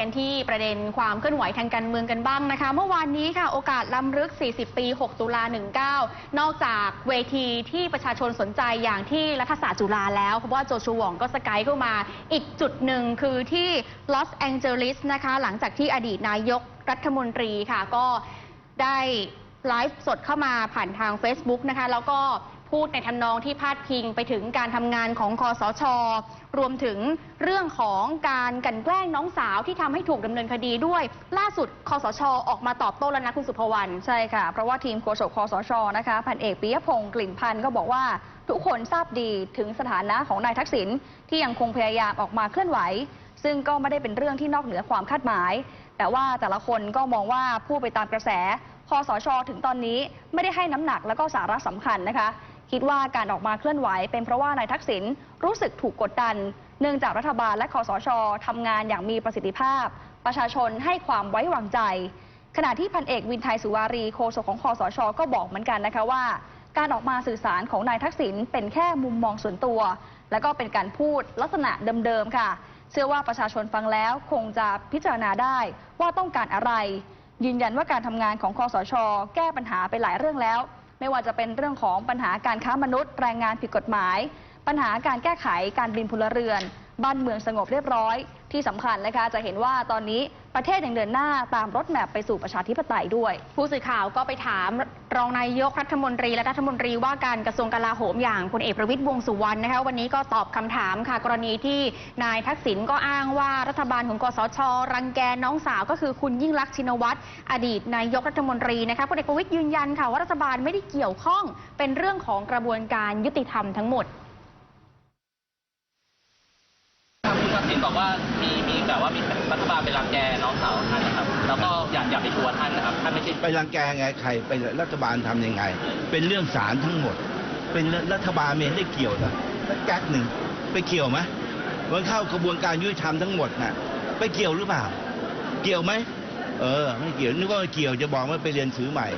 กันที่ประเด็นความเคลื่อนไหวทางการเมืองกันบ้างนะคะ เมื่อวานนี้ค่ะ โอกาสล้ำลึก 40 ปี 6 ตุลา 19 นอกจากเวทีที่ประชาชนสนใจอย่างที่รัฐศาสตร์จุฬาแล้ว เพราะว่าโจชูหว่องก็สกายเข้ามา อีกจุดหนึ่งคือที่ลอสแองเจลิสนะคะ หลังจากที่อดีตนายกรัฐมนตรีค่ะก็ได้ ไลฟ์สดเข้ามาผ่านทาง Facebook นะคะ แล้วก็พูดในทำนองที่พาดพิงไปถึงการทำงานของคอสช รวมถึงเรื่องของการกันแกล้งน้องสาวที่ทำให้ถูกดำเนินคดีด้วย ล่าสุดคอสช ออกมาตอบโต้แล้วนะคุณสุภวรรณใช่ค่ะ เพราะว่าทีมโฆษกคอสชนะคะพันเอกปิยพงศ์กลิ่นพันธ์ก็บอกว่าทุกคนทราบดีถึงสถานะของนายทักษิณที่ยังคงพยายามออกมาเคลื่อนไหว ซึ่งก็ไม่ได้เป็นเรื่องที่นอกเหนือความคาดหมาย แต่ว่าแต่ละคนก็มองว่าพูดไปตามกระแสคอสช ถึงตอนนี้ไม่ได้ให้น้ำหนักแล้วก็สาระสำคัญนะคะ คิดว่าการออกมาเคลื่อนไหวเป็นเพราะว่านายทักษิณรู้สึกถูกกดดัน เนื่องจากรัฐบาลและคอสชทำงานอย่างมีประสิทธิภาพ ประชาชนให้ความไว้วางใจ ขณะที่พันเอกวินไทยสุวารีโฆษกของคอสช ก็บอกเหมือนกันนะคะว่า การออกมาสื่อสารของนายทักษิณเป็นแค่มุมมองส่วนตัว และก็เป็นการพูดลักษณะเดิมๆค่ะ เชื่อว่าประชาชนฟังแล้วคงจะพิจารณาได้ว่าต้องการอะไร ยืนยันว่าการทำงานของคอสช แก้ปัญหาไปหลายเรื่องแล้ว ไม่ว่าจะเป็นเรื่องของปัญหาการค้ามนุษย์ แรงงานผิดกฎหมาย ปัญหาการแก้ไขการบินพลเรือน บ้านเมืองสงบเรียบร้อย ที่สำคัญนะคะจะเห็นว่าตอนนี้ประเทศยังเดินหน้าตามรถแมพไปสู่ประชาธิปไตยด้วย ผู้สื่อข่าวก็ไปถามรองนายกรัฐมนตรีและรัฐมนตรีว่าการกระทรวงกลาโหมอย่างพลเอกประวิตยวงสุวรรณนะคะวันนี้ก็ตอบคำถามค่ะ กรณีที่นายทักษิณก็อ้างว่ารัฐบาลของกสช รังแกน้องสาวก็คือคุณยิ่งลักษณ์ชินวัตรอดีตนายกรัฐมนตรีนะคะพลเอกประวิตยยืนยันค่ะว่ารัฐบาลไม่ได้เกี่ยวข้องเป็นเรื่องของกระบวนการยุติธรรมทั้งหมด คุณทักษิณบอกว่ามีมีแบบว่ามีรัฐบาลไปรังแกน้องสาวท่านนะครับ แล้วก็อยากอยากไปชัวร์ท่านนะครับท่านไม่ใช่ไปรังแกไงใครไปรัฐบาลทำยังไง เป็นเรื่องศาลทั้งหมด เป็นรัฐบาลไม่เห็นได้เกี่ยวนะแก๊กหนึ่งไปเกี่ยวไหมมันเข้ากระบวนการยุติธรรมทั้งหมดน่ะ ไปเกี่ยวหรือเปล่า เกี่ยวไหมเออ ไม่เกี่ยวนึกว่าเกี่ยวจะบอกว่าไปเรียนสือใหม่